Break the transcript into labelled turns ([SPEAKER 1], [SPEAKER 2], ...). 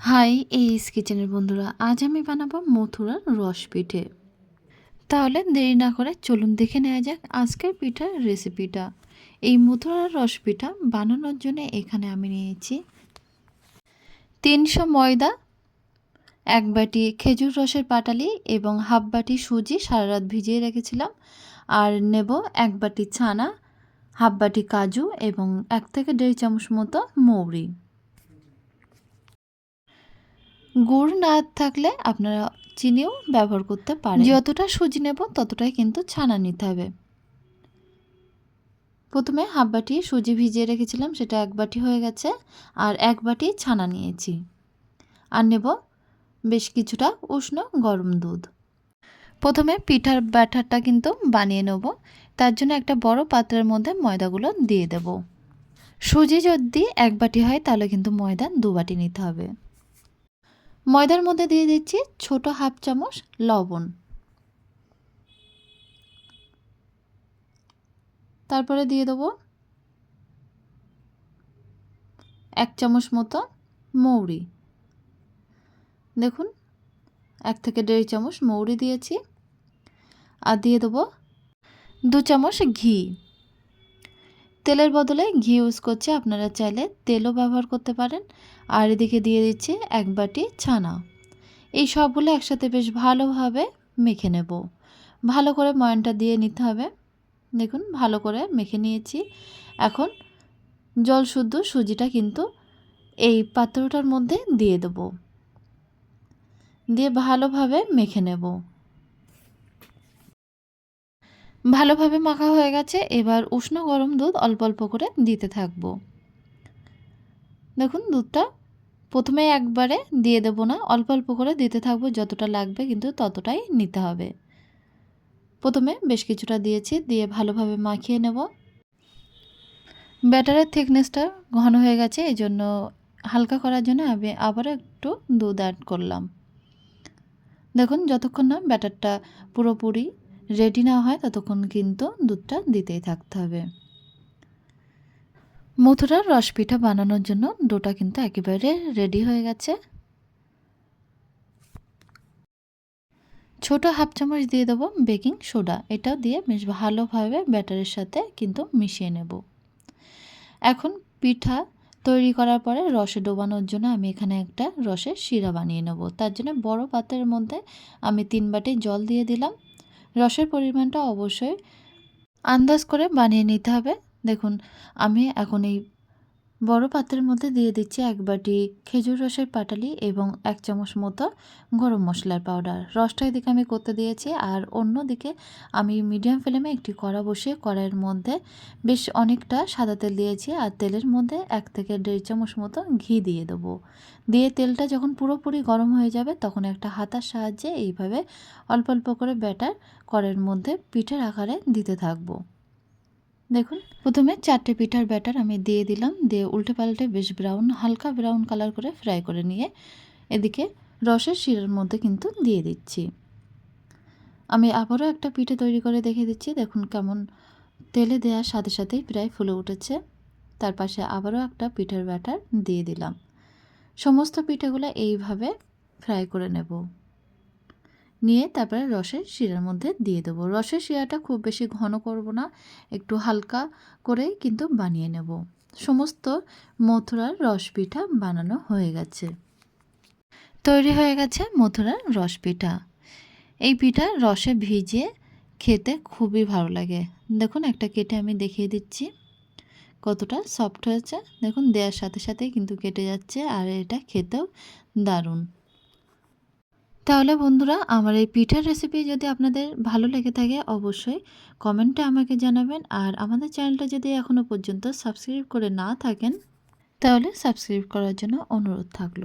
[SPEAKER 1] High এইস কিচেনের বন্ধুরা, আজ আমি বানাবো মথুরার রস পিঠে। তাহলে দেরি না করে চলুন দেখে নেওয়া যাক আজকের পিঠার রেসিপিটা। এই মথুরার রস পিঠা বানানোর জন্য এখানে আমি নিয়েছি তিনশো ময়দা, এক বাটি খেজুর রসের পাটালি এবং হাফ বাটি সুজি সারা রাত ভিজিয়ে রেখেছিলাম। আর নেব এক বাটি ছানা, হাফ বাটি কাজু এবং এক থেকে দেড় চামচ মতো মৌরি। গুড় না থাকলে আপনারা চিনিও ব্যবহার করতে পারেন। যতটা সুজি নেব ততটাই কিন্তু ছানা নিতে হবে। প্রথমে হাফ বাটি সুজি ভিজিয়ে রেখেছিলাম, সেটা এক বাটি হয়ে গেছে, আর এক বাটি ছানা নিয়েছি। আর নেব বেশ কিছুটা উষ্ণ গরম দুধ। প্রথমে পিঠার ব্যাটারটা কিন্তু বানিয়ে নেব, তার জন্য একটা বড় পাত্রের মধ্যে ময়দাগুলো দিয়ে দেব। সুজি যদি এক বাটি হয়, তাহলে কিন্তু ময়দা দু বাটি নিতে হবে। ময়দার মধ্যে দিয়ে দিচ্ছি ছোট হাফ চামচ লবণ। তারপরে দিয়ে দেবো এক চামচ মতো মৌরি। দেখুন, এক থেকে দেড় চামচ মৌরি দিয়েছি। আর দিয়ে দেবো দু চামচ ঘি। তেলের বদলে ঘি ইউজ করছে, আপনারা চাইলে তেলও ব্যবহার করতে পারেন। আর এদিকে দিয়ে দিচ্ছি এক বাটি ছানা। এই সবগুলো একসাথে বেশ ভালোভাবে মেখে নেব। ভালো করে ময়নটা দিয়ে নিতে হবে। দেখুন, ভালো করে মেখে নিয়েছি। এখন জল শুদ্ধ সুজিটা কিন্তু এই পাত্রটার মধ্যে দিয়ে দেব। দিয়ে ভালোভাবে মেখে নেব। ভালোভাবে মাখা হয়ে গেছে, এবার উষ্ণ গরম দুধ অল্প অল্প করে দিতে থাকব। দেখুন দুধটা প্রথমে একবারে দিয়ে দেবো না, অল্প অল্প করে দিতে থাকব, যতটা লাগবে কিন্তু ততটাই নিতে হবে। প্রথমে বেশ কিছুটা দিয়েছি, দিয়ে ভালোভাবে মাখিয়ে নেব। ব্যাটারের থিকনেসটা ঘন হয়ে গেছে, এই জন্য হালকা করার জন্য আমি আবারও একটু দুধ অ্যাড করলাম। দেখুন যতক্ষণ না ব্যাটারটা পুরোপুরি রেডি না হয় ততক্ষণ কিন্তু দুধটা দিতেই থাকতে হবে। মথুরার রস পিঠা বানানোর জন্য ডোটা কিন্তু একেবারে রেডি হয়ে গেছে। ছোট হাফ চামচ দিয়ে দেবো বেকিং সোডা। এটাও দিয়ে বেশ ভালোভাবে ব্যাটারের সাথে কিন্তু মিশিয়ে নেব। এখন পিঠা তৈরি করার পরে রসে ডোবানোর জন্য আমি এখানে একটা রসের শিরা বানিয়ে নেব। তার জন্য বড় পাত্রের মধ্যে আমি তিন বাটি জল দিয়ে দিলাম। রসের পরিমাণটা অবশ্যই আন্দাজ করে বানিয়ে নিতে হবে। দেখুন আমি এখন এই বড় পাত্রের মধ্যে দিয়ে দিচ্ছি এক বাটি খেজুর রসের পাটালি এবং এক চামচ মতো গরম মশলার পাউডার রসটা এদিকে আমি করতে দিয়েছি আর অন্য দিকে আমি মিডিয়াম ফ্লেমে একটি কড়া বসিয়ে কড়াইয়ের মধ্যে বেশ অনেকটা সাদা তেল দিয়েছি আর তেলের মধ্যে এক থেকে দেড় চামচ মতো ঘি দিয়ে দেবো। দিয়ে তেলটা যখন পুরোপুরি গরম হয়ে যাবে তখন একটা হাতার সাহায্যে এইভাবে অল্প অল্প করে ব্যাটার কড়াইয়ের মধ্যে পিঠের আকারে দিতে থাকব। দেখুন, প্রথমে চারটে পিঠার ব্যাটার আমি দিয়ে দিলাম, দিয়ে উল্টে পাল্টে বেশ ব্রাউন হালকা ব্রাউন কালার করে ফ্রাই করে নিয়ে এদিকে রসের শিরার মধ্যে কিন্তু দিয়ে দিচ্ছি। আমি আবারও একটা পিঠে তৈরি করে দেখে দিচ্ছি, দেখুন কেমন তেলে দেওয়ার সাথে সাথেই প্রায় ফুলে উঠেছে। তার পাশে আবারও একটা পিঠের ব্যাটার দিয়ে দিলাম। সমস্ত পিঠেগুলো এইভাবে ফ্রাই করে নেব। নিয়ে তারপরে রসের শিরার মধ্যে দিয়ে দেবো। রসের শিরাটা খুব বেশি ঘন করব না, একটু হালকা করে কিন্তু বানিয়ে নেব। সমস্ত মথুরার রস পিঠা বানানো হয়ে গেছে। তৈরি হয়ে গেছে মথুরার রস পিঠা এই পিঠা রসে ভিজিয়ে খেতে খুবই ভালো লাগে। দেখুন, একটা কেটে আমি দেখিয়ে দিচ্ছি। কতটা সফট হয়েছে। দেখুন, দেওয়ার সাথে সাথেই কিন্তু কেটে যাচ্ছে আর এটা খেতেও দারুণ। তাহলে বন্ধুরা, আমার এই পিঠার রেসিপি যদি আপনাদের ভালো লেগে থাকে, অবশ্যই কমেন্টে আমাকে জানাবেন। আর আমাদের চ্যানেলটা যদি এখনও পর্যন্ত সাবস্ক্রাইব করে না থাকেন, তাহলে সাবস্ক্রাইব করার জন্য অনুরোধ থাকল।